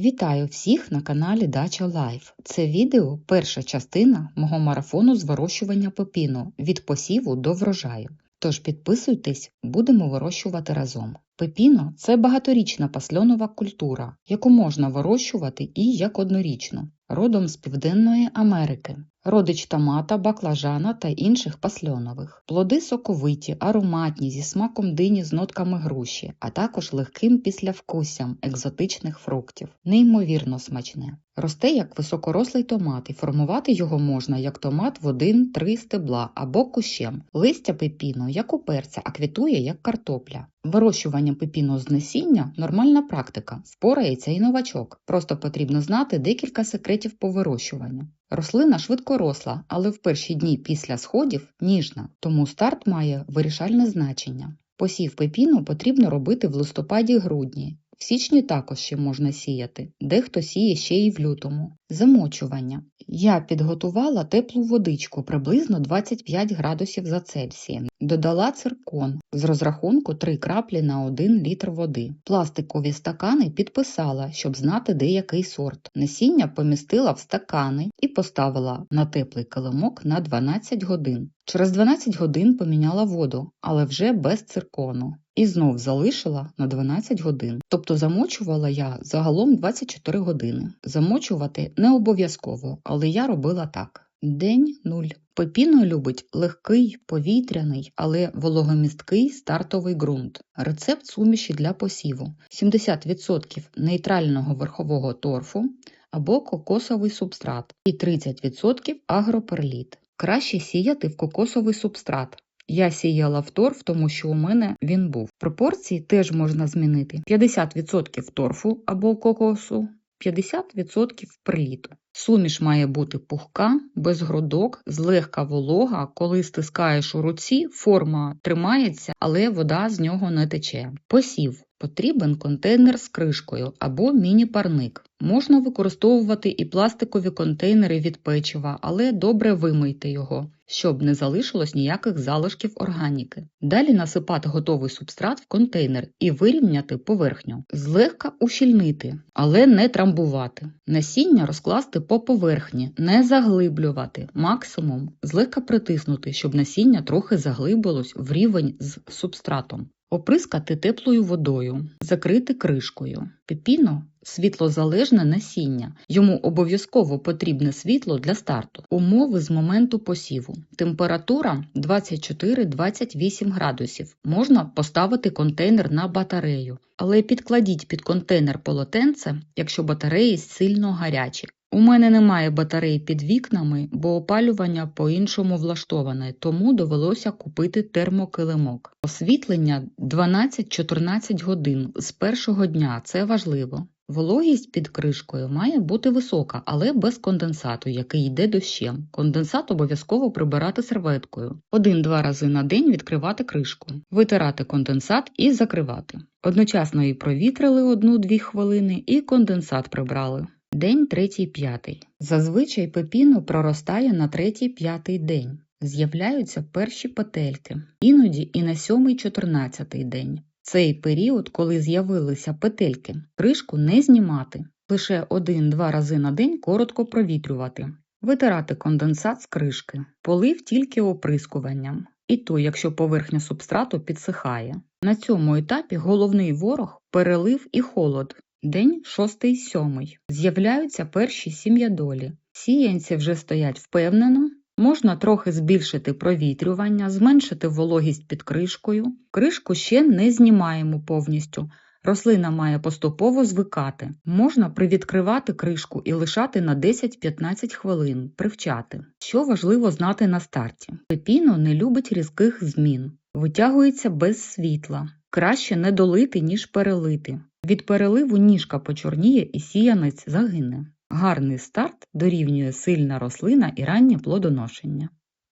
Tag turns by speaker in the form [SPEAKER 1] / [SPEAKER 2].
[SPEAKER 1] Вітаю всіх на каналі Дача Лайф. Це відео перша частина мого марафону з вирощування пепіну від посіву до врожаю. Тож підписуйтесь, будемо вирощувати разом. Пепіно це багаторічна пасльонова культура, яку можна вирощувати і як однорічну, родом з Південної Америки. Родич томата, баклажана та інших пасльонових. Плоди соковиті, ароматні, зі смаком дині з нотками груші, а також легким післявкуссям екзотичних фруктів. Неймовірно смачне. Росте як високорослий томат, і формувати його можна як томат в один-три стебла або кущем. Листя пепіну, як у перця, а квітує як картопля. Вирощування пепіну з насіння нормальна практика, впорається і новачок. Просто потрібно знати декілька секретів по вирощуванню. Рослина швидко росла, але в перші дні після сходів ніжна, тому старт має вирішальне значення. Посів пепіну потрібно робити в листопаді-грудні. В січні також ще можна сіяти, дехто сіє ще й в лютому. Замочування. Я підготувала теплу водичку приблизно 25 градусів за Цельсієм. Додала циркон з розрахунку 3 краплі на 1 літр води. Пластикові стакани підписала, щоб знати де який сорт. Насіння помістила в стакани і поставила на теплий килимок на 12 годин. Через 12 годин поміняла воду, але вже без циркону. І знов залишила на 12 годин. Тобто замочувала я загалом 24 години. Замочувати не обов'язково, але я робила так. День 0. Пепіно любить легкий, повітряний, але вологомісткий стартовий ґрунт. Рецепт суміші для посіву: 70% нейтрального верхового торфу або кокосовий субстрат і 30% агроперліт. Краще сіяти в кокосовий субстрат. Я сіяла в торф, тому що у мене він був. Пропорції теж можна змінити: 50% торфу або кокосу, 50% приліту. Суміш має бути пухка, без грудок, злегка волога. Коли стискаєш у руці, форма тримається, але вода з нього не тече. Посів. Потрібен контейнер з кришкою або міні-парник. Можна використовувати і пластикові контейнери від печива, але добре вимийте його, щоб не залишилось ніяких залишків органіки. Далі насипати готовий субстрат в контейнер і вирівняти поверхню. Злегка ущільнити, але не трамбувати. Насіння розкласти по поверхні, не заглиблювати, максимум злегка притиснути, щоб насіння трохи заглибилось в рівень з субстратом. Оприскати теплою водою, закрити кришкою. Пепіно світлозалежне насіння. Йому обов'язково потрібне світло для старту. Умови з моменту посіву. Температура 24-28 градусів. Можна поставити контейнер на батарею, але підкладіть під контейнер полотенце, якщо батареї сильно гарячі. У мене немає батарей під вікнами, бо опалювання по-іншому влаштоване, тому довелося купити термокилимок. Освітлення 12-14 годин з першого дня це важливо. Вологість під кришкою має бути висока, але без конденсату, який йде дощем. Конденсат обов'язково прибирати серветкою. Один-два рази на день відкривати кришку, витирати конденсат і закривати. Одночасно і провітрили 1-2 хвилини, і конденсат прибрали. День 3-5. Зазвичай пепіно проростає на 3-5 день. З'являються перші петельки, іноді і на 7-14 день. Цей період, коли з'явилися петельки, кришку не знімати, лише 1-2 рази на день коротко провітрювати, витирати конденсат з кришки, полив тільки оприскуванням, і то, якщо поверхня субстрату підсихає. На цьому етапі головний ворог перелив і холод. День 6-7. З'являються перші сім'ядолі. Сіянці вже стоять впевнено, можна трохи збільшити провітрювання, зменшити вологість під кришкою. Кришку ще не знімаємо повністю. Рослина має поступово звикати. Можна привідкривати кришку і лишати на 10-15 хвилин, привчати. Що важливо знати на старті. Пепіно не любить різких змін, витягується без світла. Краще не долити, ніж перелити. Від переливу ніжка почорніє і сіянець загине. Гарний старт дорівнює сильна рослина і раннє плодоношення.